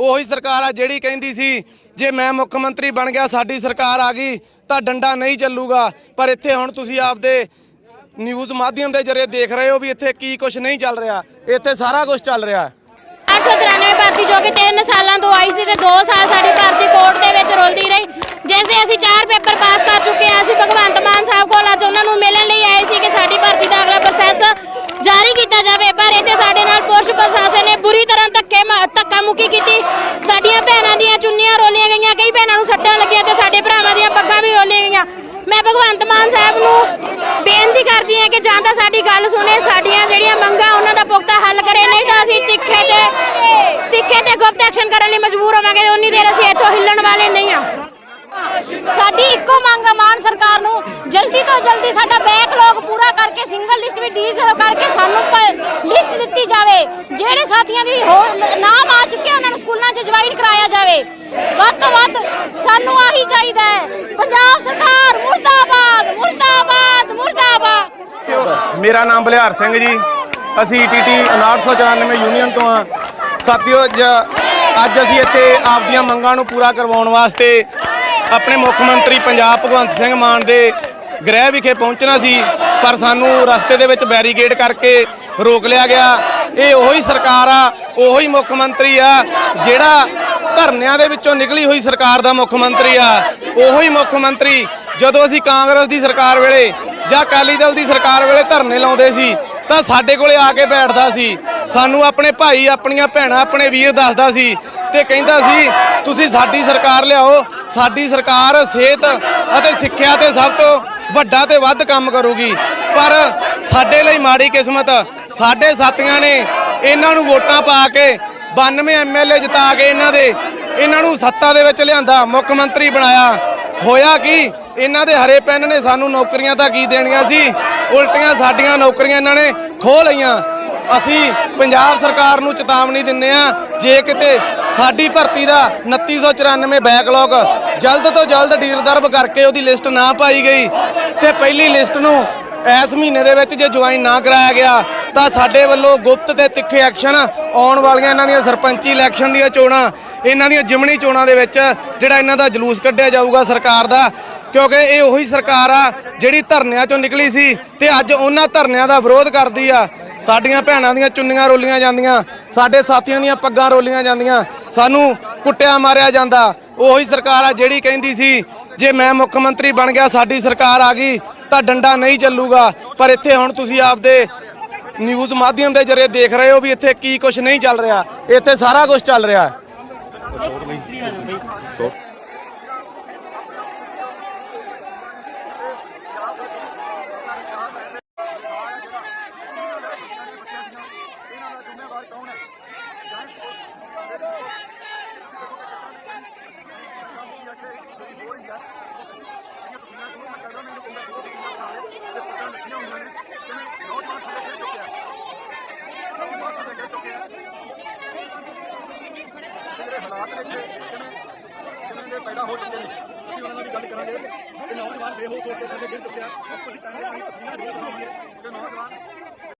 ਉਹੀ ਸਰਕਾਰ ਆ ਜਿਹੜੀ ਕਹਿੰਦੀ ਸੀ, ਜੇ ਮੈਂ ਮੁੱਖ ਮੰਤਰੀ ਬਣ ਗਿਆ, ਸਾਡੀ ਸਰਕਾਰ ਆ ਗਈ, ਤਾਂ ਡੰਡਾ ਨਹੀਂ ਚੱਲੂਗਾ। ਪਰ ਇੱਥੇ ਹੁਣ ਤੁਸੀਂ ਆਪਦੇ ਨਿਊਜ਼ ਮਾਧਿਅਮ ਦੇ ਜ਼ਰੀਏ ਦੇਖ ਰਹੇ ਹੋ ਵੀ ਇੱਥੇ ਕੀ ਕੁਝ ਨਹੀਂ ਚੱਲ ਰਿਹਾ। ਇੱਥੇ ਸਾਰਾ ਕੁਝ ਚੱਲ ਰਿਹਾ। ਹੈ 894 ਭਰਤੀ, ਜੋ ਕਿ 3 ਸਾਲਾਂ ਤੋਂ ਆਈ ਸੀ ਤੇ 2 ਸਾਲ ਸਾਡੀ ਭਰਤੀ ਕੋਰਟ ਦੇ ਵਿੱਚ ਰੁਲਦੀ ਰਹੀ। ਜਿਸ ਅਸੀਂ 4 ਪੇਪਰ ਪਾਸ ਕਰ ਚੁੱਕੇ ਹਾਂ, ਅਸੀਂ ਭਗਵੰਤ ਮਾਨ ਸਾਹਿਬ ਕੋਲ ਅੱਜ ਉਹਨਾਂ ਨੂੰ ਮਿਲਣ ਲਈ ਆਏ ਸੀ ਕਿ ਸਾਡੀ ਭਰਤੀ ਦਾ ਅਗਲਾ ਪ੍ਰੋਸੈਸ ਜਾਰੀ ਕੀਤਾ ਜਾਵੇ। ਪਰ ਇੱਥੇ ਸਾਡੇ ਨਾਲ ਪੁਲਿਸ ਪ੍ਰਸ਼ਾਸਨ ਨੇ ਬੁਰੀ ਤਰ੍ਹਾਂ ਧੱਕੇ ਕੀਤੀ? ਸਾਡੀਆਂ ਭੈਣਾਂ ਦੀਆਂ ਚੁੰਨੀਆਂ ਰੋਲੀਆਂ ਗਈਆਂ, ਕਈ ਭੈਣਾਂ ਨੂੰ ਸੱਟਾਂ ਲੱਗੀਆਂ ਤੇ ਸਾਡੇ ਭਰਾਵਾਂ ਦੀਆਂ ਪੱਗਾਂ ਵੀ ਰੋਲੀਆਂ ਗਈਆਂ। ਮੈਂ ਭਗਵੰਤ ਮਾਨ ਸਾਹਿਬ ਨੂੰ ਬੇਨਤੀ ਕਰਦੀ ਹਾਂ ਕਿ ਜਾਂ ਤਾਂ ਸਾਡੀ ਗੱਲ ਸੁਣੇ, ਸਾਡੀਆਂ ਜਿਹੜੀਆਂ ਮੰਗਾਂ ਉਹਨਾਂ ਦਾ ਪੁਖਤਾ ਹੱਲ ਕਰੇ, ਨਹੀਂ ਤਾਂ ਅਸੀਂ ਤਿੱਖੇ ਤੇ ਤਿੱਖੇ ਤੇ ਗੁਪਤ ਐਕਸ਼ਨ ਕਰਨ ਲਈ ਮਜਬੂਰ ਹੋਵਾਂਗੇ। ਉਨੀ ਦੇਰ ਅਸੀਂ ਇੱਥੋਂ ਹਿੱਲਣ ਵਾਲੇ ਨਹੀਂ ਆ ਸਾਡੀ ਇੱਕੋ ਮੰਗ ਹੈ ਮਾਨ ਸਰਕਾਰ ਨੂੰ, ਜਲਦੀ ਤੋਂ ਜਲਦੀ ਸਾਡਾ ਬੈਕਲੌਗ ਪੂਰਾ ਕਰਕੇ ਸਿੰਗਲ ਲਿਸਟ ਵੀ ਡੀਜ਼ਲ ਕਰਕੇ ਸਾਨੂੰ ਲਿਸਟ ਦਿੱਤੀ ਜਾਵੇ। ਜਿਹੜੇ ਸਾਥੀਆਂ ਦੀ ਨਾਮ ਆ ਚੁੱਕੇ ਉਹਨਾਂ ਨੂੰ ਸਕੂਲਾਂ 'ਚ ਜੁਆਇਨ ਕਰਾਇਆ ਜਾਵੇ। ਵੱਧ ਤੋਂ ਵੱਧ ਸਾਨੂੰ ਆਹੀ ਚਾਹੀਦਾ ਹੈ। ਪੰਜਾਬ ਸਰਕਾਰ ਮੁਰਦਾਬਾਦ ਮੁਰਦਾਬਾਦ ਮੁਰਦਾਬਾਦ। ਮੇਰਾ ਨਾਮ ਬਲਿਹਾਰ ਸਿੰਘ ਜੀ। ਅਸੀਂ ਟੀਟੀ 994 ਯੂਨੀਅਨ ਤੋਂ ਆ ਸਾਥੀਓ ਅੱਜ ਅਸੀਂ ਇੱਥੇ ਆਪਦੀਆਂ ਮੰਗਾਂ ਨੂੰ ਪੂਰਾ ਕਰਵਾਉਣ ਵਾਸਤੇ ਆਪਣੇ ਮੁੱਖ ਮੰਤਰੀ ਪੰਜਾਬ ਭਗਵੰਤ ਸਿੰਘ ਮਾਨ ਦੇ ਗ੍ਰਹਿ ਵਿਖੇ ਪਹੁੰਚਣਾ ਸੀ, ਪਰ ਸਾਨੂੰ ਰਸਤੇ ਦੇ ਵਿੱਚ ਬੈਰੀਕੇਡ ਕਰਕੇ ਰੋਕ ਲਿਆ ਗਿਆ। ਇਹ ਉਹੀ ਸਰਕਾਰ ਆ, ਉਹੀ ਮੁੱਖ ਮੰਤਰੀ ਆ, ਜਿਹੜਾ ਧਰਨਿਆਂ ਦੇ ਵਿੱਚੋਂ ਨਿਕਲੀ ਹੋਈ ਸਰਕਾਰ ਦਾ ਮੁੱਖ ਮੰਤਰੀ ਆ। ਉਹੀ ਮੁੱਖ ਮੰਤਰੀ ਜਦੋਂ ਅਸੀਂ ਕਾਂਗਰਸ ਦੀ ਸਰਕਾਰ ਵੇਲੇ ਜਾਂ ਅਕਾਲੀ ਦਲ ਦੀ ਸਰਕਾਰ ਵੇਲੇ ਧਰਨੇ ਲਾਉਂਦੇ ਸੀ, ਤਾਂ ਸਾਡੇ ਕੋਲੇ ਆ ਕੇ ਬੈਠਦਾ ਸੀ। ਸਾਨੂੰ ਆਪਣੇ ਭਾਈ, ਆਪਣੀਆਂ ਭੈਣਾਂ, ਆਪਣੇ ਵੀਰ ਦੱਸਦਾ ਸੀ ਤੇ ਕਹਿੰਦਾ ਸੀ, ਤੁਸੀਂ ਸਾਡੀ ਸਰਕਾਰ ਲਿਆਓ, ਸਾਡੀ ਸਰਕਾਰ ਸਿਹਤ ਅਤੇ ਸਿੱਖਿਆ ਤੇ ਸਭ ਤੋਂ ਵੱਡਾ ਤੇ ਵੱਧ ਕੰਮ ਕਰੂਗੀ। ਪਰ ਸਾਡੇ ਲਈ ਮਾੜੀ ਕਿਸਮਤ, ਸਾਡੇ ਸਾਥੀਆਂ ਨੇ ਇਹਨਾਂ ਨੂੰ ਵੋਟਾਂ ਪਾ ਕੇ 92 ਐਮਐਲਏ ਜਿਤਾ ਕੇ ਇਹਨਾਂ ਦੇ, ਇਹਨਾਂ ਨੂੰ ਸੱਤਾ ਦੇ ਵਿੱਚ ਲਿਆਂਦਾ, ਮੁੱਖ ਮੰਤਰੀ ਬਣਾਇਆ। ਹੋਇਆ ਕੀ? ਇਹਨਾਂ ਦੇ ਹਰੇ ਪੈਨ ਨੇ ਸਾਨੂੰ ਨੌਕਰੀਆਂ ਤਾਂ ਕੀ ਦੇਣੀਆਂ ਸੀ? ਉਲਟੀਆਂ ਸਾਡੀਆਂ ਨੌਕਰੀਆਂ ਇਹਨਾਂ ਨੇ ਖੋਹ ਲਈਆਂ। ਅਸੀਂ ਪੰਜਾਬ ਸਰਕਾਰ ਨੂੰ ਚੇਤਾਵਨੀ ਦਿੰਨੇ ਆ ਜੇ ਕਿਤੇ ਸਾਡੀ ਭਰਤੀ ਦਾ 2994 ਬੈਕਲੌਗ ਜਲਦ ਤੋਂ ਜਲਦ ਡੀਰਦਰਬ ਕਰਕੇ ਉਹਦੀ ਲਿਸਟ ਨਾ ਪਾਈ ਗਈ। ਤੇ ਪਹਿਲੀ ਲਿਸਟ ਨੂੰ ਇਸ ਮਹੀਨੇ ਦੇ ਵਿੱਚ ਜੇ ਜੁਆਇਨ ਨਾ ਕਰਾਇਆ ਗਿਆ, ਤਾਂ ਸਾਡੇ ਵੱਲੋਂ ਗੁਪਤ ਤੇ ਤਿੱਖੇ ਐਕਸ਼ਨ ਆਉਣ ਵਾਲੀਆਂ ਇਹਨਾਂ ਦੀਆਂ ਸਰਪੰਚੀ ਇਲੈਕਸ਼ਨ ਦੀਆਂ ਚੋਣਾਂ, ਇਹਨਾਂ ਦੀਆਂ ਜਿਮਣੀ ਚੋਣਾਂ ਦੇ ਵਿੱਚ ਜਿਹੜਾ ਇਹਨਾਂ ਦਾ ਜਲੂਸ ਕੱਢਿਆ ਜਾਊਗਾ ਸਰਕਾਰ ਦਾ। ਕਿਉਂਕਿ ਇਹ ਉਹੀ ਸਰਕਾਰ ਆ ਜਿਹੜੀ ਧਰਨਿਆਂ ਚੋਂ ਨਿਕਲੀ ਸੀ ਤੇ ਅੱਜ ਉਹਨਾਂ ਧਰਨਿਆਂ ਦਾ ਵਿਰੋਧ ਕਰਦੀ ਆ। ਸਾਡੀਆਂ ਭੈਣਾਂ ਦੀਆਂ ਚੁੰਨੀਆਂ ਰੋਲੀਆਂ ਜਾਂਦੀਆਂ, ਸਾਡੇ ਸਾਥੀਆਂ ਦੀਆਂ ਪੱਗਾਂ ਰੋਲੀਆਂ ਜਾਂਦੀਆਂ, ਸਾਨੂੰ ਕੁੱਟਿਆ ਮਾਰਿਆ ਜਾਂਦਾ। ਉਹੀ ਸਰਕਾਰ ਆ ਜਿਹੜੀ ਕਹਿੰਦੀ ਸੀ, ਜੇ ਮੈਂ ਮੁੱਖ ਮੰਤਰੀ ਬਣ ਗਿਆ, ਸਾਡੀ ਸਰਕਾਰ ਆ ਗਈ, ਤਾਂ ਡੰਡਾ ਨਹੀਂ ਚੱਲੂਗਾ। ਪਰ ਇੱਥੇ ਹੁਣ ਤੁਸੀਂ ਆਪਦੇ ਨਿਊਜ਼ ਮਾਧਿਅਮ ਦੇ ਜ਼ਰੀਏ ਦੇਖ ਰਹੇ ਹੋ ਵੀ ਇੱਥੇ ਕੀ ਕੁਝ ਨਹੀਂ ਚੱਲ ਰਿਹਾ। ਇੱਥੇ ਸਾਰਾ ਕੁਝ ਚੱਲ ਰਿਹਾ। ਹੈ ਹਾਲਾਤ ਨੇ ਇੱਥੇ, ਕਿਵੇਂ ਕਿਵੇਂ ਦੇ ਪੈਦਾ ਹੋ ਚੁੱਕੇ ਨੇ? ਅਸੀਂ ਉਹਨਾਂ ਨਾਲ ਵੀ ਗੱਲ ਕਰਾਂਗੇ। ਕਿ ਨੌਜਵਾਨ ਬੇਹੋਸ਼ ਹੋ ਕੇ ਥੱਲੇ ਗਿਰ ਚੁੱਕਿਆ। ਤੁਸੀਂ ਕਹਿੰਦੇ ਅਸੀਂ ਤਸਵੀਰਾਂ ਜ਼ਰੂਰ ਦਿਖਾਵਾਂਗੇ ਕਿ ਨੌਜਵਾਨ